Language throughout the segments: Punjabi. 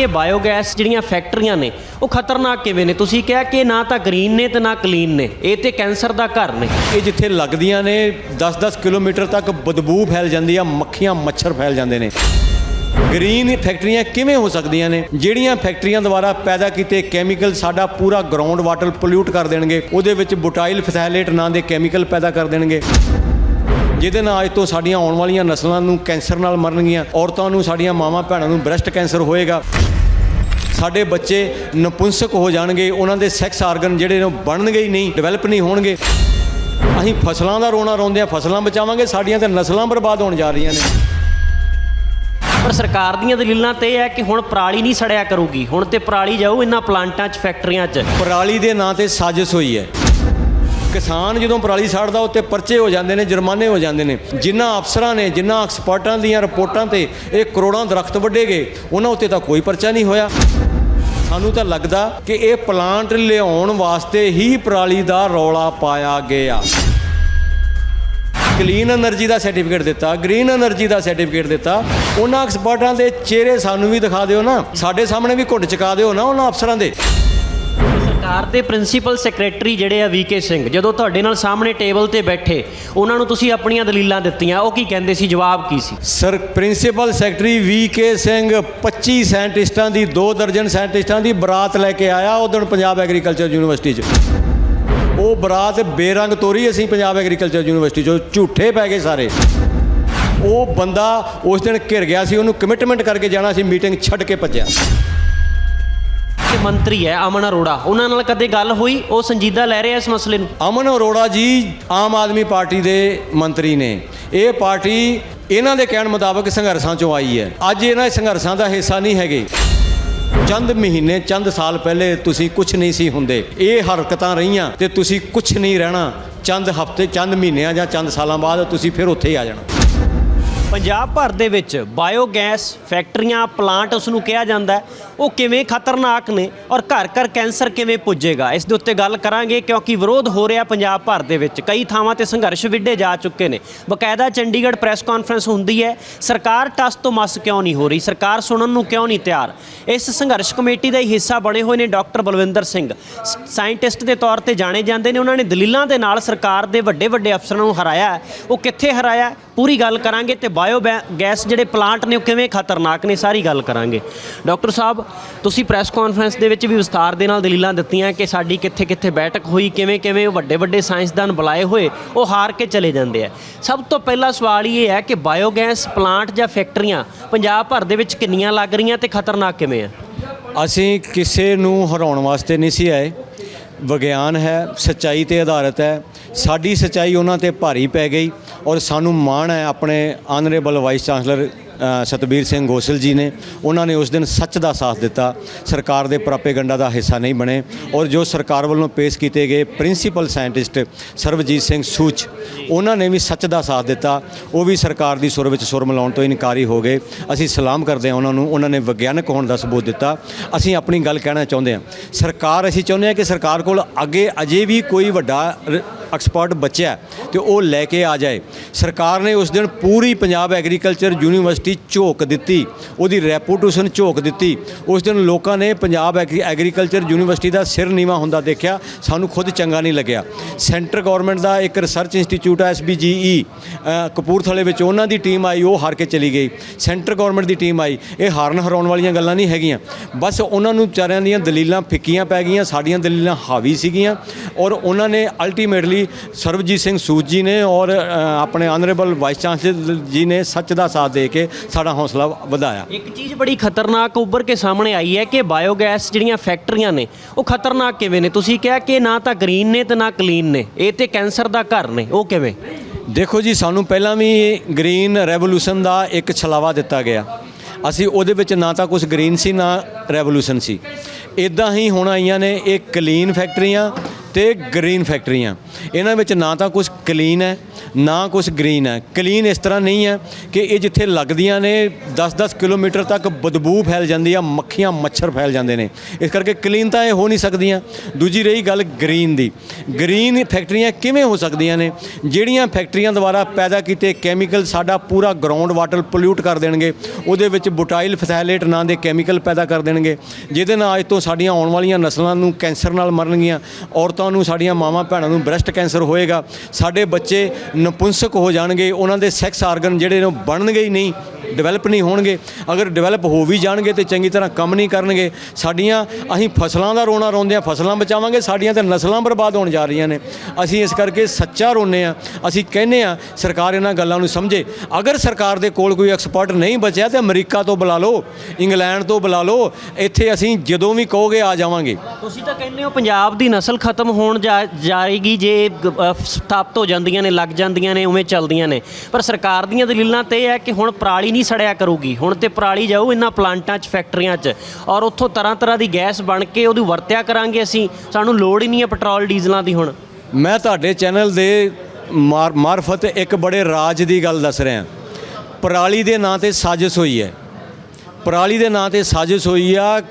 ਇਹ ਬਾਇਓਗੈਸ ਜਿਹੜੀਆਂ ਫੈਕਟਰੀਆਂ ਨੇ, ਉਹ ਖਤਰਨਾਕ ਕਿਵੇਂ ਨੇ? ਤੁਸੀਂ ਕਿਹਾ ਕਿ ਨਾ ਤਾਂ ਗ੍ਰੀਨ ਨੇ ਤੇ ਨਾ ਕਲੀਨ ਨੇ। ਇਹ ਤੇ ਕੈਂਸਰ ਦਾ ਘਰ ਨੇ। ਇਹ ਜਿੱਥੇ ਲੱਗਦੀਆਂ ਨੇ 10-10 ਕਿਲੋਮੀਟਰ ਤੱਕ ਬਦਬੂ ਫੈਲ ਜਾਂਦੀ ਆ, ਮੱਖੀਆਂ ਮੱਛਰ ਫੈਲ ਜਾਂਦੇ ਨੇ। ਗ੍ਰੀਨ ਫੈਕਟਰੀਆਂ ਕਿਵੇਂ ਹੋ ਸਕਦੀਆਂ ਨੇ? ਜਿਹੜੀਆਂ ਫੈਕਟਰੀਆਂ ਦੁਆਰਾ ਪੈਦਾ ਕੀਤੇ ਕੈਮੀਕਲ ਸਾਡਾ ਪੂਰਾ ਗਰਾਊਂਡ ਵਾਟਰ ਪੋਲਿਊਟ ਕਰ ਦੇਣਗੇ, ਉਹਦੇ ਵਿੱਚ ਬੁਟਾਈਲ ਫਿਥਾਈਲੇਟ ਨਾਂ ਦੇ ਕੈਮੀਕਲ ਪੈਦਾ ਕਰ ਦੇਣਗੇ। ਜਿਹਦੇ ਨਾਲ ਅੱਜ ਤੋਂ ਸਾਡੀਆਂ ਆਉਣ ਵਾਲੀਆਂ ਨਸਲਾਂ ਨੂੰ ਕੈਂਸਰ ਨਾਲ ਮਰਨਗੀਆਂ ਔਰਤਾਂ ਨੂੰ ਸਾਡੀਆਂ ਮਾਵਾਂ ਭੈਣਾਂ ਨੂੰ ਬ੍ਰੈਸਟ ਕੈਂਸਰ ਹੋਏਗਾ। ਸਾਡੇ ਬੱਚੇ ਨਪੁੰਸਕ ਹੋ ਜਾਣਗੇ ਉਹਨਾਂ ਦੇ ਸੈਕਸ ਆਰਗਨ ਜਿਹੜੇ ਨੇ ਬਣਨਗੇ ਹੀ ਨਹੀਂ ਡਿਵੈਲਪ ਨਹੀਂ ਹੋਣਗੇ। ਅਸੀਂ ਫਸਲਾਂ ਦਾ ਰੋਣਾ ਰੋਂਦੇ ਆ ਫਸਲਾਂ ਬਚਾਵਾਂਗੇ ਸਾਡੀਆਂ ਤੇ ਨਸਲਾਂ ਬਰਬਾਦ ਹੋਣ ਜਾ ਰਹੀਆਂ ਨੇ। ਪਰ ਸਰਕਾਰ ਦੀਆਂ ਦਲੀਲਾਂ ਤੇ ਇਹ ਹੈ ਕਿ ਹੁਣ ਪਰਾਲੀ ਨਹੀਂ ਸੜਿਆ ਕਰੂਗੀ ਹੁਣ ਤੇ ਪਰਾਲੀ ਜਾਊ ਇਹਨਾਂ ਪਲਾਂਟਾਂ 'ਚ ਫੈਕਟਰੀਆਂ 'ਚ। ਪਰਾਲੀ ਦੇ ਨਾਂ ਤੇ ਸਾਜ਼ਿਸ਼ ਹੋਈ ਹੈ। ਕਿਸਾਨ ਜਦੋਂ ਪਰਾਲੀ ਸਾੜਦਾ, ਉੱਤੇ ਪਰਚੇ ਹੋ ਜਾਂਦੇ ਨੇ, ਜੁਰਮਾਨੇ ਹੋ ਜਾਂਦੇ ਨੇ। ਜਿਨ੍ਹਾਂ ਅਫਸਰਾਂ ਨੇ ਜਿਨ੍ਹਾਂ ਐਕਸਪਰਟਾਂ ਦੀਆਂ ਰਿਪੋਰਟਾਂ ਤੇ ਇਹ ਕਰੋੜਾਂ ਦਰਖਤ ਵੱਢੇ ਗਏ, ਉਹਨਾਂ ਉੱਤੇ ਤਾਂ ਕੋਈ ਪਰਚਾ ਨਹੀਂ ਹੋਇਆ। ਸਾਨੂੰ ਤਾਂ ਲੱਗਦਾ ਕਿ ਇਹ ਪਲਾਂਟ ਲਿਆਉਣ ਵਾਸਤੇ ਹੀ ਪਰਾਲੀ ਦਾ ਰੌਲਾ ਪਾਇਆ ਗਿਆ। ਕਲੀਨ એનર્ਜੀ ਦਾ ਸਰਟੀਫਿਕੇਟ ਦਿੱਤਾ, ਗ੍ਰੀਨ એનર્ਜੀ ਦਾ ਸਰਟੀਫਿਕੇਟ ਦਿੱਤਾ। ਉਹਨਾਂ ਐਕਸਪਰਟਾਂ ਦੇ ਚਿਹਰੇ ਸਾਨੂੰ ਵੀ ਦਿਖਾ ਦਿਓ ਨਾ। ਸਾਡੇ ਸਾਹਮਣੇ ਵੀ ਘੁੰਡ ਚੁਕਾ ਦਿਓ ਨਾ ਉਹਨਾਂ ਅਫਸਰਾਂ ਦੇ। ਸਰਕਾਰ ਦੇ ਪ੍ਰਿੰਸੀਪਲ ਸੈਕਟਰੀ ਜਿਹੜੇ ਆ ਵੀਕੇ ਸਿੰਘ, ਜਦੋਂ ਤੁਹਾਡੇ ਨਾਲ ਸਾਹਮਣੇ ਟੇਬਲ ਤੇ ਬੈਠੇ, ਉਹਨਾਂ ਨੂੰ ਤੁਸੀਂ ਆਪਣੀਆਂ ਦਲੀਲਾਂ ਦਿੱਤੀਆਂ, ਉਹ ਕੀ ਕਹਿੰਦੇ ਸੀ, ਜਵਾਬ ਕੀ ਸੀ? Sir, principal secretary V K Singh 25 ਸਾਇੰਟਿਸਟਾਂ ਦੀ 2 ਦਰਜਨ ਸਾਇੰਟਿਸਟਾਂ ਦੀ ਬਰਾਤ ਲੈ ਕੇ ਆਇਆ ਉਹ ਦਿਨ ਪੰਜਾਬ ਐਗਰੀਕਲਚਰ ਯੂਨੀਵਰਸਿਟੀ 'ਚ। ਉਹ ਬਰਾਤ ਬੇਰੰਗ ਤੋਰੀ ਅਸੀਂ ਪੰਜਾਬ ਐਗਰੀਕਲਚਰ ਯੂਨੀਵਰਸਿਟੀ 'ਚੋਂ, ਝੂਠੇ ਪੈ ਗਏ ਸਾਰੇ। ਉਹ ਬੰਦਾ ਉਸ ਦਿਨ ਘਿਰ ਗਿਆ ਸੀ, ਉਹਨੂੰ ਕਮਿਟਮੈਂਟ ਕਰਕੇ ਜਾਣਾ ਸੀ ਮੀਟਿੰਗ ਛੱਡ ਕੇ ਭੱਜਿਆ। ਮੰਤਰੀ ਹੈ ਅਮਨ ਅਰੋੜਾ। ਉਹਨਾਂ ਨਾਲ ਕਦੇ ਗੱਲ ਹੋਈ? ਉਹ ਸੰਜੀਦਾ ਲੈ ਰਿਹਾ ਇਸ ਮਸਲੇ ਨੂੰ। ਅਮਨ ਅਰੋੜਾ ਜੀ ਆਮ ਆਦਮੀ ਪਾਰਟੀ ਦੇ ਮੰਤਰੀ ਨੇ। ਇਹ ਪਾਰਟੀ ਇਹਨਾਂ ਦੇ ਕਹਿਣ ਮੁਤਾਬਕ ਸੰਘਰਸ਼ਾਂ ਚੋਂ ਆਈ ਹੈ। ਅੱਜ ਇਹਨਾਂ ਸੰਘਰਸ਼ਾਂ ਦਾ ਹਿੱਸਾ ਨਹੀਂ ਹੈਗੇ। ਚੰਦ ਮਹੀਨੇ, ਚੰਦ ਸਾਲ ਪਹਿਲੇ ਤੁਸੀਂ ਕੁਝ ਨਹੀਂ ਸੀ ਹੁੰਦੇ। ਇਹ ਹਰਕਤਾਂ ਰਹੀਆਂ ਤੇ ਤੁਸੀਂ ਕੁਝ ਨਹੀਂ ਰਹਿਣਾ। ਚੰਦ ਹਫ਼ਤੇ, ਚੰਦ ਮਹੀਨਿਆਂ ਜਾਂ ਚੰਦ ਸਾਲਾਂ ਬਾਅਦ ਤੁਸੀਂ ਫਿਰ ਉੱਥੇ ਹੀ ਆ ਜਾਣਾ। ਪੰਜਾਬ ਭਰ ਦੇ ਵਿੱਚ ਬਾਇਓਗੈਸ ਫੈਕਟਰੀਆਂ, ਪਲਾਂਟ ਉਸ ਨੂੰ ਕਿਹਾ ਜਾਂਦਾ ਉਹ ਕਿਵੇਂ ਖਤਰਨਾਕ ਨੇ ਔਰ ਘਰ ਘਰ ਕੈਂਸਰ ਕਿਵੇਂ ਪੁੱਜੇਗਾ? ਇਸ ਦੇ ਉੱਤੇ ਗੱਲ ਕਰਾਂਗੇ ਕਿਉਂਕਿ ਵਿਰੋਧ ਹੋ ਰਿਹਾ ਪੰਜਾਬ ਭਰ ਦੇ ਵਿੱਚ। ਕਈ ਥਾਵਾਂ ਤੇ ਸੰਘਰਸ਼ ਵਿੱਢੇ ਜਾ ਚੁੱਕੇ ਨੇ। ਬਕਾਇਦਾ ਚੰਡੀਗੜ੍ਹ ਪ੍ਰੈਸ ਕਾਨਫਰੰਸ ਹੁੰਦੀ ਹੈ, ਸਰਕਾਰ ਟਸ ਤੋਂ ਮਸ ਕਿਉਂ ਨਹੀਂ ਹੋ ਰਹੀ? ਸਰਕਾਰ ਸੁਣਨ ਨੂੰ ਕਿਉਂ ਨਹੀਂ ਤਿਆਰ? ਇਸ ਸੰਘਰਸ਼ ਕਮੇਟੀ ਦਾ ਹੀ ਹਿੱਸਾ ਬਣੇ ਹੋਏ ਨੇ ਡਾਕਟਰ ਬਲਵਿੰਦਰ ਸਿੰਘ। ਸ- ਸਾਇੰਟਿਸਟ ਦੇ ਤੌਰ ਤੇ ਜਾਣੇ ਜਾਂਦੇ ਨੇ। ਉਹਨਾਂ ਨੇ ਦਲੀਲਾਂ ਦੇ ਨਾਲ ਸਰਕਾਰ ਦੇ ਵੱਡੇ ਵੱਡੇ ਅਫਸਰਾਂ ਨੂੰ ਹਰਾਇਆ ਉਹ ਕਿੱਥੇ ਹਰਾਇਆ? ਪੂਰੀ ਗੱਲ ਕਰਾਂਗੇ ਤੇ ਬਾਇਓ ਬੈ- ਗੈਸ ਜਿਹੜੇ ਪਲਾਂਟ ਨੇ ਉਹ ਕਿਵੇਂ ਖਤਰਨਾਕ ਨੇ, ਸਾਰੀ ਗੱਲ ਕਰਾਂਗੇ। ਡਾਕਟਰ ਸਾਹਿਬ, ਤੁਸੀਂ ਪ੍ਰੈਸ ਕਾਨਫਰੰਸ ਦੇ ਵਿੱਚ ਵੀ ਵਿਸਤਾਰ ਦੇ ਨਾਲ ਦਲੀਲਾਂ ਦਿੱਤੀਆਂ ਕਿ ਸਾਡੀ ਕਿੱਥੇ ਕਿੱਥੇ ਬੈਠਕ ਹੋਈ, ਕਿਵੇਂ ਕਿਵੇਂ ਵੱਡੇ ਵੱਡੇ ਸਾਇੰਸਦਾਨ ਬੁਲਾਏ ਹੋਏ, ਉਹ ਹਾਰ ਕੇ ਚਲੇ ਜਾਂਦੇ ਆ। ਸਭ ਤੋਂ ਪਹਿਲਾ ਸਵਾਲ ਇਹ ਹੈ ਕਿ ਬਾਇਓਗੈਸ ਪਲਾਂਟ ਜਾਂ ਫੈਕਟਰੀਆਂ ਪੰਜਾਬ ਭਰ ਦੇ ਵਿੱਚ ਕਿੰਨੀਆਂ ਲੱਗ ਰਹੀਆਂ ਤੇ ਖਤਰਨਾਕ ਕਿਵੇਂ ਆ? ਅਸੀਂ ਕਿਸੇ ਨੂੰ ਹਰਾਉਣ ਵਾਸਤੇ ਨਹੀਂ ਸੀ ਆਏ। ਵਿਗਿਆਨ ਹੈ, ਸੱਚਾਈ ਤੇ ਆਧਾਰਿਤ ਹੈ। ਸਾਡੀ ਸੱਚਾਈ ਉਹਨਾਂ ਤੇ ਭਾਰੀ ਪੈ ਗਈ ਔਰ ਸਾਨੂੰ ਮਾਣ ਹੈ ਆਪਣੇ honourable vice chancellor Satbir Singh Gosal ji ਨੇ। ਉਹਨਾਂ ਨੇ ਉਸ ਦਿਨ ਸੱਚ ਦਾ ਸਾਥ ਦਿੱਤਾ। ਸਰਕਾਰ ਦੇ ਪ੍ਰਾਪੇਗੰਡਾ ਦਾ ਹਿੱਸਾ ਨਹੀਂ ਬਣੇ। ਔਰ ਜੋ ਸਰਕਾਰ ਵੱਲੋਂ ਪੇਸ਼ ਕੀਤੇ ਗਏ ਪ੍ਰਿੰਸੀਪਲ ਸਾਇੰਟਿਸਟ ਸਰਵਜੀਤ ਸਿੰਘ ਸੂਚ, ਉਹਨਾਂ ਨੇ ਵੀ ਸੱਚ ਦਾ ਸਾਥ ਦਿੱਤਾ। ਉਹ ਵੀ ਸਰਕਾਰ ਦੀ ਸੁਰ ਵਿੱਚ ਸੁਰ ਮਿਲਾਉਣ ਤੋਂ ਇਨਕਾਰੀ ਹੋ ਗਏ। ਅਸੀਂ ਸਲਾਮ ਕਰਦੇ ਹਾਂ ਉਹਨਾਂ ਨੂੰ। ਉਹਨਾਂ ਨੇ ਵਿਗਿਆਨਕ ਹੋਣ ਦਾ ਸਬੂਤ ਦਿੱਤਾ। ਅਸੀਂ ਆਪਣੀ ਗੱਲ ਕਹਿਣਾ ਚਾਹੁੰਦੇ ਹਾਂ। ਸਰਕਾਰ, ਅਸੀਂ ਚਾਹੁੰਦੇ ਹਾਂ ਕਿ ਸਰਕਾਰ ਕੋਲ ਅੱਗੇ ਅਜੇ ਵੀ ਕੋਈ ਵੱਡਾ ਐਕਸਪਰਟ ਬਚਿਆ ਹੈ ਤੇ ਉਹ ਲੈ ਕੇ ਆ ਜਾਏ। ਸਰਕਾਰ ਨੇ ਉਸ ਦਿਨ ਪੂਰੀ ਪੰਜਾਬ ਐਗਰੀਕਲਚਰ ਯੂਨੀਵਰਸਿਟੀ ਝੋਕ ਦਿੱਤੀ। ਉਹਦੀ ਰੈਪੂਟੇਸ਼ਨ ਝੋਕ ਦਿੱਤੀ। ਉਸ ਦਿਨ ਲੋਕਾਂ ਨੇ ਪੰਜਾਬ ਐਗਰੀ- ਐਗਰੀਕਲਚਰ ਯੂਨੀਵਰਸਿਟੀ ਦਾ ਸਿਰ ਨੀਵਾ ਹੁੰਦਾ ਦੇਖਿਆ। ਸਾਨੂੰ ਖੁਦ ਚੰਗਾ ਨਹੀਂ ਲੱਗਿਆ। ਸੈਂਟਰ ਗਵਰਨਮੈਂਟ ਦਾ ਇੱਕ ਰਿਸਰਚ ਇੰਸਟੀਚਿਊਟ ਹੈ ਐਸਬੀਜੀਈ ਕਪੂਰਥਲੇ ਵਿੱਚ ਉਹਨਾਂ ਦੀ ਟੀਮ ਆਈ, ਉਹ ਹਾਰ ਕੇ ਚਲੀ ਗਈ। ਸੈਂਟਰ ਗਵਰਨਮੈਂਟ ਦੀ ਟੀਮ ਆਈ। ਇਹ ਹਾਰਨ ਹਰਾਉਣ ਵਾਲੀਆਂ ਗੱਲਾਂ ਨਹੀਂ ਹੈਗੀਆਂ। ਬਸ ਉਹਨਾਂ ਨੂੰ ਵਿਚਾਰਿਆਂ ਦੀਆਂ ਦਲੀਲਾਂ ਫਿੱਕੀਆਂ ਪੈ ਗਈਆਂ, ਸਾਡੀਆਂ ਦਲੀਲਾਂ ਹਾਵੀ ਸੀਗੀਆਂ ਔਰ ਉਹਨਾਂ ਨੇ ਅਲਟੀਮੇਟਲੀ ਸਰਬਜੀਤ ਸਿੰਘ ਸੂਦ ਜੀ ਨੇ ਔਰ ਆਪਣੇ ਆਨਰੇਬਲ ਵਾਈਸ ਚਾਂਸਲਰ ਜੀ ਨੇ ਸੱਚ ਦਾ ਸਾਥ ਦੇ ਕੇ ਸਾਡਾ ਹੌਸਲਾ ਵਧਾਇਆ। ਇੱਕ ਚੀਜ਼ ਬੜੀ ਖਤਰਨਾਕ ਉੱਭਰ ਕੇ ਸਾਹਮਣੇ ਆਈ ਹੈ ਕਿ ਬਾਇਓਗੈਸ ਜਿਹੜੀਆਂ ਫੈਕਟਰੀਆਂ ਨੇ ਉਹ ਖਤਰਨਾਕ ਕਿਵੇਂ ਨੇ? ਤੁਸੀਂ ਕਿਹਾ ਕਿ ਨਾ ਤਾਂ ਗ੍ਰੀਨ ਨੇ ਤੇ ਨਾ ਕਲੀਨ ਨੇ। ਇਹ ਤੇ ਕੈਂਸਰ ਦਾ ਘਰ ਨੇ। ਉਹ ਕਿਵੇਂ? ਦੇਖੋ ਜੀ ਸਾਨੂੰ ਪਹਿਲਾਂ ਵੀ ਗ੍ਰੀਨ ਰੈਵੋਲੂਸ਼ਨ ਦਾ ਇੱਕ ਛਲਾਵਾ ਦਿੱਤਾ ਗਿਆ। ਅਸੀਂ ਉਹਦੇ ਵਿੱਚ ਨਾ ਤਾਂ ਕੁਝ ਗ੍ਰੀਨ ਸੀ ਨਾ ਰੈਵੋਲੂਸ਼ਨ ਸੀ। ਇਦਾਂ ਹੀ ਹੁਣ ਆਈਆਂ ਨੇ ਇਹ ਕਲੀਨ ਫੈਕਟਰੀਆਂ ਤੇ ਗ੍ਰੀਨ ਫੈਕਟਰੀਆਂ। ਇਹਨਾਂ ਵਿੱਚ ਨਾ ਤਾਂ ਕੁਝ ਕਲੀਨ ਹੈ ਨਾ ਕੁਝ ਗ੍ਰੀਨ ਹੈ। ਕਲੀਨ ਇਸ ਤਰ੍ਹਾਂ ਨਹੀਂ ਹੈ ਕਿ ਇਹ ਜਿੱਥੇ ਲੱਗਦੀਆਂ ਨੇ 10-10 ਕਿਲੋਮੀਟਰ ਤੱਕ ਬਦਬੂ ਫੈਲ ਜਾਂਦੀ ਆ, ਮੱਖੀਆਂ ਮੱਛਰ ਫੈਲ ਜਾਂਦੇ ਨੇ। ਇਸ ਕਰਕੇ ਕਲੀਨ ਤਾਂ ਇਹ ਹੋ ਨਹੀਂ ਸਕਦੀਆਂ। ਦੂਜੀ ਰਹੀ ਗੱਲ ਗ੍ਰੀਨ ਦੀ। ਗ੍ਰੀਨ ਫੈਕਟਰੀਆਂ ਕਿਵੇਂ ਹੋ ਸਕਦੀਆਂ ਨੇ? ਜਿਹੜੀਆਂ ਫੈਕਟਰੀਆਂ ਦੁਆਰਾ ਪੈਦਾ ਕੀਤੇ ਕੈਮੀਕਲ ਸਾਡਾ ਪੂਰਾ ਗਰਾਊਂਡ ਵਾਟਰ ਪੋਲਿਊਟ ਕਰ ਦੇਣਗੇ, ਉਹਦੇ ਵਿੱਚ ਬੁਟਾਈਲ ਫਥੈਲੇਟ ਨਾਂ ਦੇ ਕੈਮੀਕਲ ਪੈਦਾ ਕਰ ਦੇਣਗੇ। ਜਿਹਦੇ ਨਾਲ ਅੱਜ ਤੋਂ ਸਾਡੀਆਂ ਆਉਣ ਵਾਲੀਆਂ ਨਸਲਾਂ ਨੂੰ ਕੈਂਸਰ ਨਾਲ ਮਰਨਗੀਆਂ, ਔਰਤਾਂ ਨੂੰ, ਸਾਡੀਆਂ ਮਾਵਾਂ ਭੈਣਾਂ ਨੂੰ ਬ੍ਰੈਸਟ ਕੈਂਸਰ ਹੋਏਗਾ। ਸਾਡੇ ਬੱਚੇ ਨਪੁੰਸਕ ਹੋ ਜਾਣਗੇ, ਉਹਨਾਂ ਦੇ ਸੈਕਸ ਆਰਗਨ ਜਿਹੜੇ ਨੇ ਉਹ ਬਣਨਗੇ ਹੀ ਨਹੀਂ ਡਿਵੈਲਪ ਨਹੀਂ ਹੋਣਗੇ। ਅਗਰ ਡਿਵੈਲਪ ਹੋ ਵੀ ਜਾਣਗੇ ਤੇ ਚੰਗੀ ਤਰ੍ਹਾਂ ਕੰਮ ਨਹੀਂ ਕਰਨਗੇ, ਸਾਡੀਆਂ ਅਸੀਂ ਫਸਲਾਂ ਦਾ ਰੋਣਾ ਰੋਂਦੇ ਆ ਫਸਲਾਂ ਬਚਾਵਾਂਗੇ, ਸਾਡੀਆਂ ਤਾਂ ਨਸਲਾਂ ਬਰਬਾਦ ਹੋਣ ਜਾ ਰਹੀਆਂ ਨੇ। ਅਸੀਂ ਇਸ ਕਰਕੇ ਸੱਚਾ ਰੋਨੇ ਆ ਅਸੀਂ ਕਹਿੰਦੇ ਆ ਸਰਕਾਰ ਇਹਨਾਂ ਗੱਲਾਂ ਨੂੰ ਸਮਝੇ। ਅਗਰ ਸਰਕਾਰ ਦੇ ਕੋਲ ਕੋਈ ਐਕਸਪਰਟ ਨਹੀਂ ਬਚਿਆ ਤੇ ਅਮਰੀਕਾ ਤੋਂ ਬੁਲਾ ਲਓ, ਇੰਗਲੈਂਡ ਤੋਂ ਬੁਲਾ ਲਓ, ਇੱਥੇ ਅਸੀਂ ਜਦੋਂ ਵੀ ਕਹੋਗੇ ਆ ਜਾਵਾਂਗੇ। ਤੁਸੀਂ ਤਾਂ ਕਹਿੰਦੇ ਹੋ ਪੰਜਾਬ ਦੀ ਨਸਲ ਖਤਮ ਹੋਣ ਜਾ, ਜਾਏਗੀ ਜੇ ਗ- ਸਥਾਪਿਤ ਹੋ ਜਾਂਦੀਆਂ ਨੇ, ਲੱਗ ਜਾਂਦੀਆਂ ਨੇ, ਉਵੇਂ ਚੱਲਦੀਆਂ ਨੇ। ਪਰ ਸਰਕਾਰ ਦੀਆਂ ਦਲੀਲਾਂ ਤੇ ਇਹ ਹੈ ਕਿ ਹੁਣ ਪਰਾਲੀ ਨਹੀਂ ਸੜਿਆ ਕਰੂਗੀ। ਹੁਣ ਤੇ ਪਰਾਲੀ ਜਾਊ ਇਹਨਾਂ ਪਲਾਂਟਾਂ 'ਚ, ਫੈਕਟਰੀਆਂ 'ਚ। ਔਰ ਉੱਥੋਂ ਤਰ੍ਹਾਂ ਤਰ੍ਹਾਂ ਦੀ ਗੈਸ ਬਣ ਕੇ ਉਹਦੀ ਵਰਤਿਆ ਕਰਾਂਗੇ ਅਸੀਂ। ਸਾਨੂੰ ਲੋੜ ਹੀ ਨਹੀਂ ਹੈ ਪੈਟਰੋਲ, ਡੀਜ਼ਲਾਂ ਦੀ ਹੁਣ। ਮੈਂ ਤੁਹਾਡੇ ਚੈਨਲ ਦੇ ਮਾਰ- ਮਾਰਫਤ ਇੱਕ ਬੜੇ ਰਾਜ ਦੀ ਗੱਲ ਦੱਸ ਰਿਹਾ। ਪਰਾਲੀ ਦੇ ਨਾਂ ਤੇ ਸਾਜ਼ਿਸ਼ ਹੋਈ ਹੈ। ਪਰਾਲੀ ਦੇ ਨਾਂ ਤੇ ਸਾਜ਼ਿਸ਼ ਹੋਈ ਆ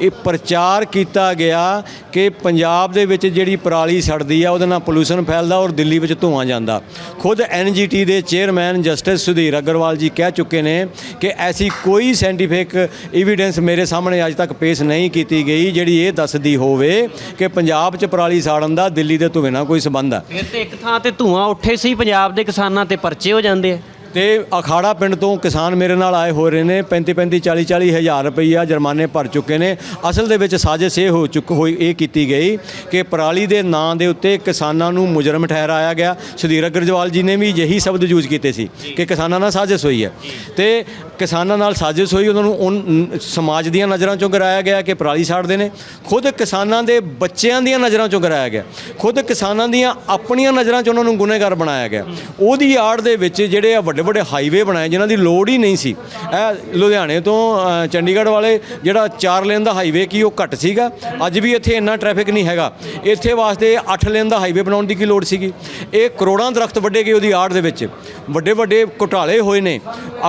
ਇਹ ਪ੍ਰਚਾਰ ਕੀਤਾ ਗਿਆ ਕਿ ਪੰਜਾਬ ਦੇ ਵਿੱਚ ਜਿਹੜੀ ਪਰਾਲੀ ਸੜਦੀ ਆ, ਉਹਦੇ ਨਾਲ ਪੋਲੂਸ਼ਨ ਫੈਲਦਾ ਔਰ ਦਿੱਲੀ ਵਿੱਚ ਧੂਆਂ ਜਾਂਦਾ। ਖੁਦ ਐਨਜੀਟੀ ਦੇ ਚੇਅਰਮੈਨ ਜਸਟਿਸ ਸੁਧੀਰ ਅਗਰਵਾਲ ਜੀ ਕਹਿ ਚੁੱਕੇ ਨੇ ਕਿ ਐਸੀ ਕੋਈ ਸਾਇੰਟੀਫਿਕ ਐਵੀਡੈਂਸ ਮੇਰੇ ਸਾਹਮਣੇ ਅੱਜ ਤੱਕ ਪੇਸ਼ ਨਹੀਂ ਕੀਤੀ ਗਈ, ਜਿਹੜੀ ਇਹ ਦੱਸਦੀ ਹੋਵੇ ਕਿ ਪੰਜਾਬ 'ਚ ਪਰਾਲੀ ਸਾੜਨ ਦਾ ਦਿੱਲੀ ਦੇ ਧੂਏ ਨਾਲ ਕੋਈ ਸੰਬੰਧ ਆ। ਫਿਰ ਤੇ ਇੱਕ ਥਾਂ ਤੇ ਧੂਆਂ ਉੱਠੇ ਸੀ, ਪੰਜਾਬ ਦੇ ਕਿਸਾਨਾਂ ਤੇ ਪਰਚੇ ਹੋ ਜਾਂਦੇ ਆ। ਤੇ ਅਖਾੜਾ ਪਿੰਡ ਤੋਂ ਕਿਸਾਨ ਮੇਰੇ ਨਾਲ ਆਏ ਹੋ ਰਹੇ ਨੇ। 35 35 40 40 ਹਜ਼ਾਰ ਰੁਪਈਆ ਜੁਰਮਾਨੇ ਭਰ ਚੁੱਕੇ ਨੇ। ਅਸਲ ਦੇ ਵਿੱਚ ਸਾਜ਼ਿਸ਼ ਇਹ ਹੋ ਚੁੱਕ ਹੋਈ, ਇਹ ਕੀਤੀ ਗਈ ਕਿ ਪਰਾਲੀ ਦੇ ਨਾਂ ਦੇ ਉੱਤੇ ਕਿਸਾਨਾਂ ਨੂੰ ਮੁਜਰਮ ਠਹਿਰਾਇਆ ਗਿਆ। ਸੁਧੀਰ ਅਗਰਵਾਲ ਜੀ ਨੇ ਵੀ ਯਹੀ ਸ਼ਬਦ ਯੂਜ਼ ਕੀਤੇ ਸੀ ਕਿ ਕਿਸਾਨਾਂ ਨਾਲ ਸਾਜ਼ਿਸ਼ ਹੋਈ ਹੈ। ਤੇ ਕਿਸਾਨਾਂ ਨਾਲ ਸਾਜ਼ਿਸ਼ ਹੋਈ, ਉਹਨਾਂ ਨੂੰ ਉਨ- ਸਮਾਜ ਦੀਆਂ ਨਜ਼ਰਾਂ ਚੋਂ ਗਰਾਇਆ ਗਿਆ ਕਿ ਪਰਾਲੀ ਸਾੜਦੇ ਨੇ। ਖੁਦ ਕਿਸਾਨਾਂ ਦੇ ਬੱਚਿਆਂ ਦੀਆਂ ਨਜ਼ਰਾਂ ਚੋਂ ਗਰਾਇਆ ਗਿਆ। ਖੁਦ ਕਿਸਾਨਾਂ ਦੀਆਂ ਆਪਣੀਆਂ ਨਜ਼ਰਾਂ 'ਚ ਉਹਨਾਂ ਨੂੰ ਗੁਨੇਗਾਰ ਬਣਾਇਆ ਗਿਆ। ਉਹਦੀ ਆੜ ਦੇ ਵਿੱਚ ਜਿਹੜੇ ਆ ਵੱਡੇ ਵੱਡੇ ਹਾਈਵੇ ਬਣਾਏ, ਜਿਨ੍ਹਾਂ ਦੀ ਲੋੜ ਹੀ ਨਹੀਂ ਸੀ। ਇਹ ਲੁਧਿਆਣੇ ਤੋਂ ਚੰਡੀਗੜ੍ਹ ਵਾਲੇ ਜਿਹੜਾ 4 ਲੇਨ ਦਾ ਹਾਈਵੇ ਕੀ, ਉਹ ਘੱਟ ਸੀਗਾ। ਅੱਜ ਵੀ ਇੱਥੇ ਇੰਨਾ ਟ੍ਰੈਫਿਕ ਨਹੀਂ ਹੈਗਾ। ਇੱਥੇ ਵਾਸਤੇ 8 ਲੇਨ ਦਾ ਹਾਈਵੇ ਬਣਾਉਣ ਦੀ ਕੀ ਲੋੜ ਸੀਗੀ? ਇਹ ਕਰੋੜਾਂ ਦਰਖਤ ਵੱਡੇ ਗਏ ਉਹਦੀ ਆੜ ਦੇ ਵਿੱਚ। ਵੱਡੇ ਵੱਡੇ ਘੁਟਾਲੇ ਹੋਏ ਨੇ।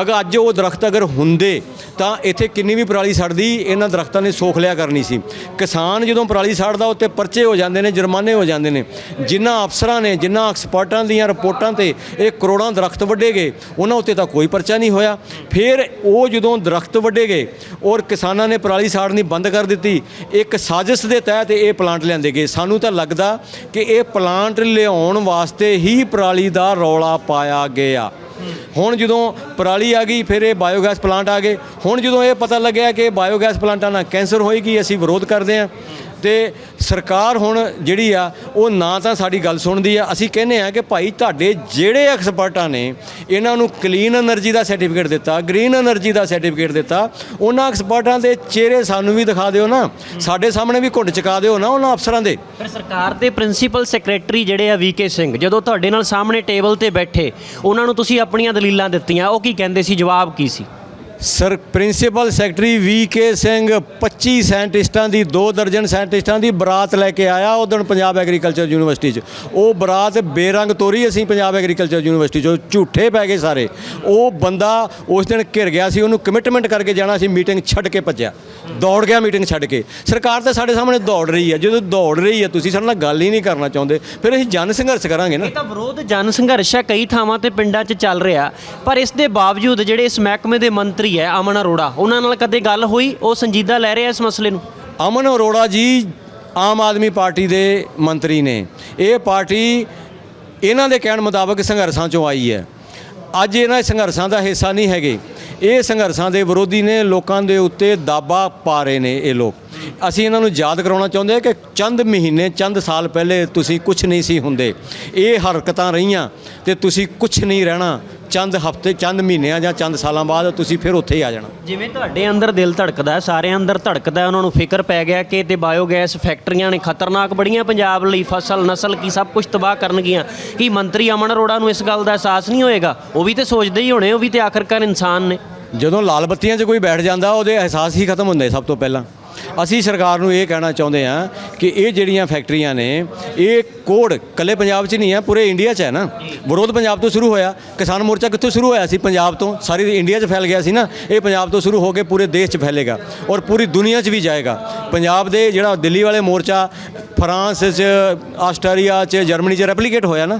ਅਗਰ ਅੱਜ ਉਹ ਦਰਖਤ ਅਗਰ ਹੁੰਦੇ, ਤਾਂ ਇੱਥੇ ਕਿੰਨੀ ਵੀ ਪਰਾਲੀ ਸੜਦੀ, ਇਹਨਾਂ ਦਰਖਤਾਂ ਨੇ ਸੋਖ ਲਿਆ ਕਰਨੀ ਸੀ। ਕਿਸਾਨ ਜਦੋਂ ਪਰਾਲੀ ਸੜਦਾ ਉੱਤੇ ਪਰਚੇ ਹੋ ਜਾਂਦੇ ਨੇ, ਜੁਰਮਾਨੇ ਹੋ ਜਾਂਦੇ ਨੇ। ਜਿਨ੍ਹਾਂ ਅਫਸਰਾਂ ਨੇ ਜਿਨ੍ਹਾਂ ਐਕਸਪਰਟਾਂ ਦੀਆਂ ਰਿਪੋਰਟਾਂ ਤੇ ਇਹ ਕਰੋੜਾਂ ਦਰਖਤ ਵੱਢੇ ਗਏ, ਉਹਨਾਂ ਉੱਤੇ ਤਾਂ ਕੋਈ ਪਰਚਾ ਨਹੀਂ ਹੋਇਆ। ਫਿਰ ਉਹ ਜਦੋਂ ਦਰਖਤ ਵੱਢੇ ਗਏ, ਔਰ ਕਿਸਾਨਾਂ ਨੇ ਪਰਾਲੀ ਸਾੜਨੀ ਬੰਦ ਕਰ ਦਿੱਤੀ, ਇੱਕ ਸਾਜ਼ਿਸ਼ ਦੇ ਤਹਿਤ ਇਹ ਪਲਾਂਟ ਲਿਆਂਦੇ ਗਏ। ਸਾਨੂੰ ਤਾਂ ਲੱਗਦਾ ਕਿ ਇਹ ਪਲਾਂਟ ਲਿਆਉਣ ਵਾਸਤੇ ਹੀ ਪਰਾਲੀ ਦਾ ਰੌਲਾ ਪਾਇਆ ਗਿਆ। ਹੁਣ ਜਦੋਂ ਪਰਾਲੀ ਆ ਗਈ, ਫਿਰ ਇਹ ਬਾਇਓਗੈਸ ਪਲਾਂਟ ਆ ਗਏ। ਹੁਣ ਜਦੋਂ ਇਹ ਪਤਾ ਲੱਗਿਆ ਕਿ ਬਾਇਓਗੈਸ ਪਲਾਂਟਾਂ ਨਾਲ ਕੈਂਸਰ ਹੋਏਗੀ, ਅਸੀਂ ਵਿਰੋਧ ਕਰਦੇ ਹਾਂ। ਤੇ ਸਰਕਾਰ ਹੁਣ ਜਿਹੜੀ ਆ, ਉਹ ਨਾ ਤਾਂ ਸਾਡੀ ਗੱਲ ਸੁਣਦੀ ਆ। ਅਸੀਂ ਕਹਿੰਦੇ ਆ ਕਿ ਭਾਈ ਤੁਹਾਡੇ ਜਿਹੜੇ ਐਕਸਪਰਟਾਂ ਨੇ, ਇਹਨਾਂ ਨੂੰ ਕਲੀਨ એનર્ਜੀ ਦਾ ਸਰਟੀਫਿਕੇਟ ਦਿੱਤਾ, ਗ੍ਰੀਨ એનર્ਜੀ ਦਾ ਸਰਟੀਫਿਕੇਟ ਦਿੱਤਾ। ਉਹਨਾਂ ਐਕਸਪਰਟਾਂ ਦੇ ਚਿਹਰੇ ਸਾਨੂੰ ਵੀ ਦਿਖਾ ਦਿਓ ਨਾ। ਸਾਡੇ ਸਾਹਮਣੇ ਵੀ ਘੁੰਡ ਚਕਾ ਦਿਓ ਨਾ ਉਹਨਾਂ ਅਫਸਰਾਂ ਦੇ। ਫਿਰ ਸਰਕਾਰ ਦੇ ਪ੍ਰਿੰਸੀਪਲ ਸੈਕਟਰੀ ਜਿਹੜੇ ਆ ਵੀਕੇ ਸਿੰਘ, ਜਦੋਂ ਤੁਹਾਡੇ ਨਾਲ ਸਾਹਮਣੇ ਟੇਬਲ ਤੇ ਬੈਠੇ, ਉਹਨਾਂ ਨੂੰ ਤੁਸੀਂ ਆਪਣੀਆਂ ਦਲੀਲਾਂ ਦਿੱਤੀਆਂ, ਉਹ ਕੀ ਕਹਿੰਦੇ ਸੀ? ਜਵਾਬ ਕੀ ਸੀ? Sir, principal secretary V K Singh 25 ਸਾਇੰਟਿਸਟਾਂ ਦੀ 2 ਦਰਜਨ ਸਾਇੰਟਿਸਟਾਂ ਦੀ ਬਰਾਤ ਲੈ ਕੇ ਆਇਆ ਉਹ ਦਿਨ ਪੰਜਾਬ ਐਗਰੀਕਲਚਰ ਯੂਨੀਵਰਸਿਟੀ 'ਚ। ਉਹ ਬਰਾਤ ਬੇਰੰਗ ਤੋਰੀ ਅਸੀਂ ਪੰਜਾਬ ਐਗਰੀਕਲਚਰ ਯੂਨੀਵਰਸਿਟੀ 'ਚੋਂ। ਝੂਠੇ ਪੈ ਗਏ ਸਾਰੇ। ਉਹ ਬੰਦਾ ਉਸ ਦਿਨ ਘਿਰ ਗਿਆ ਸੀ, ਉਹਨੂੰ ਕਮਿਟਮੈਂਟ ਕਰਕੇ ਜਾਣਾ ਸੀ ਮੀਟਿੰਗ ਛੱਡ ਕੇ ਭੱਜਿਆ। ਦੌੜ ਗਿਆ ਮੀਟਿੰਗ ਛੱਡ ਕੇ। ਸਰਕਾਰ ਤਾਂ ਸਾਡੇ ਸਾਹਮਣੇ ਦੌੜ ਰਹੀ ਹੈ। ਜਦੋਂ ਦੌੜ ਰਹੀ ਹੈ, ਤੁਸੀਂ ਸਾਡੇ ਨਾਲ ਗੱਲ ਹੀ ਨਹੀਂ ਕਰਨਾ ਚਾਹੁੰਦੇ। ਫਿਰ ਅਸੀਂ ਜਨ ਸੰਘਰਸ਼ ਕਰਾਂਗੇ ਨਾ। ਇਹ ਤਾਂ ਵਿਰੋਧ ਜਨ ਸੰਘਰਸ਼ ਹੈ। ਕਈ ਥਾਵਾਂ ਤੇ ਪਿੰਡਾਂ 'ਚ ਚੱਲ ਰਿਹਾ। ਪਰ ਇਸ ਦੇ ਬਾਵਜੂਦ ਜਿਹੜੇ ਇਸ ਮਹਿਕਮੇ ਦੇ ਮੰਤਰੀ ਮੰਤਰੀ ਹੈ ਅਮਨ ਅਰੋੜਾ। ਉਹਨਾਂ ਨਾਲ ਕਦੇ ਗੱਲ ਹੋਈ? ਉਹ ਸੰਜੀਦਾ ਲੈ ਰਹੇ ਆ ਇਸ ਮਸਲੇ ਨੂੰ। ਅਮਨ ਅਰੋੜਾ ਜੀ ਆਮ ਆਦਮੀ ਪਾਰਟੀ ਦੇ ਮੰਤਰੀ ਨੇ। ਇਹ ਪਾਰਟੀ ਇਹਨਾਂ ਦੇ ਕਹਿਣ ਮੁਤਾਬਕ ਸੰਘਰਸ਼ਾਂ ਚੋਂ ਆਈ ਹੈ। ਅੱਜ ਇਹਨਾਂ ਸੰਘਰਸ਼ਾਂ ਦਾ ਹਿੱਸਾ ਨਹੀਂ ਹੈਗੇ। ਇਹ ਸੰਘਰਸ਼ਾਂ ਦੇ ਵਿਰੋਧੀ ਨੇ ਲੋਕਾਂ ਦੇ ਉੱਤੇ ਦਾਬਾ ਪਾ ਰਹੇ ਨੇ ਇਹ ਲੋਕ। ਅਸੀਂ ਇਹਨਾਂ ਨੂੰ ਯਾਦ ਕਰਾਉਣਾ ਚਾਹੁੰਦੇ ਹਾਂ ਕਿ ਚੰਦ ਮਹੀਨੇ, ਚੰਦ ਸਾਲ ਪਹਿਲੇ ਤੁਸੀਂ ਕੁਝ ਨਹੀਂ ਸੀ ਹੁੰਦੇ। ਇਹ ਹਰਕਤਾਂ ਰਹੀਆਂ ਤੇ ਤੁਸੀਂ ਕੁਝ ਨਹੀਂ ਰਹਿਣਾ। ਚੰਦ ਹਫ਼ਤੇ ਚੰਦ ਮਹੀਨਿਆਂ ਜਾਂ ਚੰਦ ਸਾਲਾਂ ਬਾਅਦ ਤੁਸੀਂ ਫਿਰ ਉੱਥੇ ਹੀ ਆ ਜਾਣਾ। ਜਿਵੇਂ ਤੁਹਾਡੇ ਅੰਦਰ ਦਿਲ ਧੜਕਦਾ ਹੈ ਸਾਰਿਆਂ ਅੰਦਰ ਧੜਕਦਾ ਹੈ ਉਹਨਾਂ ਨੂੰ ਫਿਕਰ ਪੈ ਗਿਆ ਕਿ ਤੇ ਬਾਇਓਗੈਸ ਫੈਕਟਰੀਆਂ ਨੇ ਖਤਰਨਾਕ ਬੜੀਆਂ ਪੰਜਾਬ ਲਈ ਫਸਲ ਨਸਲ ਕੀ ਸਭ ਕੁਝ ਤਬਾਹ ਕਰਨਗੀਆਂ। ਕੀ ਮੰਤਰੀ ਅਮਨ ਅਰੋੜਾ ਨੂੰ ਇਸ ਗੱਲ ਦਾ ਅਹਿਸਾਸ ਨਹੀਂ ਹੋਏਗਾ? ਉਹ ਵੀ ਤੇ ਸੋਚਦੇ ਹੀ ਹੋਣੇ ਉਹ ਵੀ ਤੇ ਆਖਰਕਾਰ ਇਨਸਾਨ ਨੇ। ਜਦੋਂ ਲਾਲ ਬੱਤੀਆਂ 'ਚ ਕੋਈ ਬੈਠ ਜਾਂਦਾ ਉਹਦੇ ਅਹਿਸਾਸ ਹੀ ਖਤਮ ਹੁੰਦੇ ਸਭ ਤੋਂ ਪਹਿਲਾਂ। ਅਸੀਂ ਸਰਕਾਰ ਨੂੰ ਇਹ ਕਹਿਣਾ ਚਾਹੁੰਦੇ ਹਾਂ ਕਿ ਇਹ ਜਿਹੜੀਆਂ ਫੈਕਟਰੀਆਂ ਨੇ, ਇਹ ਕੋਡ ਕੱਲੇ ਪੰਜਾਬ 'ਚ ਨਹੀਂ ਹੈ, ਪੂਰੇ ਇੰਡੀਆ 'ਚ ਹੈ ਨਾ। ਵਿਰੋਧ ਪੰਜਾਬ ਤੋਂ ਸ਼ੁਰੂ ਹੋਇਆ, ਕਿਸਾਨ ਮੋਰਚਾ ਕਿੱਥੋਂ ਸ਼ੁਰੂ ਹੋਇਆ ਸੀ? ਪੰਜਾਬ ਤੋਂ। ਸਾਰੀ ਇੰਡੀਆ 'ਚ ਫੈਲ ਗਿਆ ਸੀ ਨਾ। ਇਹ ਪੰਜਾਬ ਤੋਂ ਸ਼ੁਰੂ ਹੋ ਕੇ ਪੂਰੇ ਦੇਸ਼ 'ਚ ਫੈਲੇਗਾ ਔਰ ਪੂਰੀ ਦੁਨੀਆ 'ਚ ਵੀ ਜਾਏਗਾ। ਪੰਜਾਬ ਦੇ ਜਿਹੜਾ ਦਿੱਲੀ ਵਾਲੇ ਮੋਰਚਾ, ਫਰਾਂਸ 'ਚ ਆਸਟਰੀਆ 'ਚ, ਜਰਮਨੀ 'ਚ ਰੈਪਲੀਕੇਟ ਹੋਇਆ ਨਾ।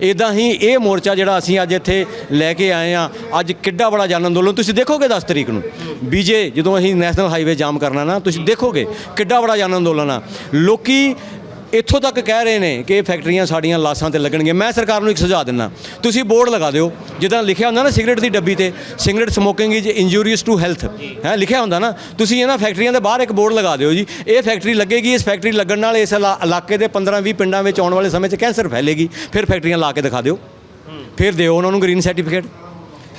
ਇਦਾਂ ਹੀ ਇਹ ਮੋਰਚਾ ਜਿਹੜਾ ਅਸੀਂ ਅੱਜ ਇੱਥੇ ਲੈ ਕੇ ਆਏ ਆ ਅੱਜ ਕਿੱਡਾ ਬੜਾ ਜਨ ਅੰਦੋਲਨ, ਤੁਸੀਂ ਦੇਖੋਗੇ 10 ਤਰੀਕ ਨੂੰ? ਬੀਜੇ ਜਦੋਂ ਅਸੀਂ ਨੈਸ਼ਨਲ ਹਾਈਵੇ ਜਾਮ ਕਰਨਾ ਨਾ, ਤੁਸੀਂ ਦੇਖੋਗੇ ਕਿੱਡਾ ਬੜਾ ਜਨ ਅੰਦੋਲਨ ਆ। ਲੋਕੀ ਇੱਥੋਂ ਤੱਕ ਕਹਿ ਰਹੇ ਨੇ ਕਿ ਇਹ ਫੈਕਟਰੀਆਂ ਸਾਡੀਆਂ ਲਾਸਾਂ ਤੇ ਲੱਗਣਗੀਆਂ। ਮੈਂ ਸਰਕਾਰ ਨੂੰ ਇੱਕ ਸੁਝਾਅ ਦਿੰਦਾ। ਤੁਸੀਂ ਬੋਰਡ ਲਗਾ ਦਿਓ। ਜਿੱਦਾਂ ਲਿਖਿਆ ਹੁੰਦਾ ਨਾ ਸਿਗਰਟ ਦੀ ਡੱਬੀ ਤੇ cigarette smoking is injurious to health ਹੈ ਲਿਖਿਆ ਹੁੰਦਾ ਨਾ। ਤੁਸੀਂ ਇਹਨਾਂ ਫੈਕਟਰੀਆਂ ਦੇ ਬਾਹਰ ਇੱਕ ਬੋਰਡ ਲਗਾ ਦਿਓ ਜੀ। ਇਹ ਫੈਕਟਰੀ ਲੱਗੇਗੀ ਇਸ ਫੈਕਟਰੀ ਲੱਗਣ ਨਾਲ ਇਸ ਇਲਾ- ਇਲਾਕੇ ਦੇ 15-20 ਪਿੰਡਾਂ ਵਿੱਚ ਆਉਣ ਵਾਲੇ ਸਮੇਂ 'ਚ ਕੈਂਸਰ ਫੈਲੇਗੀ। ਫਿਰ ਫੈਕਟਰੀਆਂ ਲਾ ਕੇ ਦਿਖਾ ਦਿਓ। ਫਿਰ ਦਿਓ ਉਹਨਾਂ ਨੂੰ ਗ੍ਰੀਨ ਸਰਟੀਫਿਕੇਟ।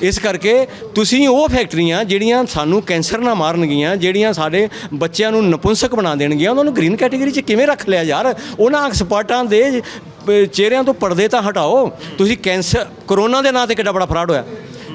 ਇਸ ਕਰਕੇ ਤੁਸੀਂ ਉਹ ਫੈਕਟਰੀਆਂ ਜਿਹੜੀਆਂ ਸਾਨੂੰ ਕੈਂਸਰ ਨਾ ਮਾਰਨਗੀਆਂ ਜਿਹੜੀਆਂ ਸਾਡੇ ਬੱਚਿਆਂ ਨੂੰ ਨਪੁੰਸਕ ਬਣਾ ਦੇਣਗੀਆਂ ਉਹਨਾਂ ਨੂੰ ਗ੍ਰੀਨ ਕੈਟੇਗਰੀ 'ਚ ਕਿਵੇਂ ਰੱਖ ਲਿਆ ਯਾਰ? ਉਹਨਾਂ ਐਕਸਪਰਟਾਂ ਦੇ ਅ, ਚਿਹਰਿਆਂ ਤੋਂ ਪਰਦੇ ਤਾਂ ਹਟਾਓ। ਤੁਸੀਂ ਕੈਂਸਰ ਕਰੋਨਾ ਦੇ ਨਾਂ ਤੇ ਕਿੱਡਾ ਬੜਾ ਫਰਾਡ ਹੋਇਆ।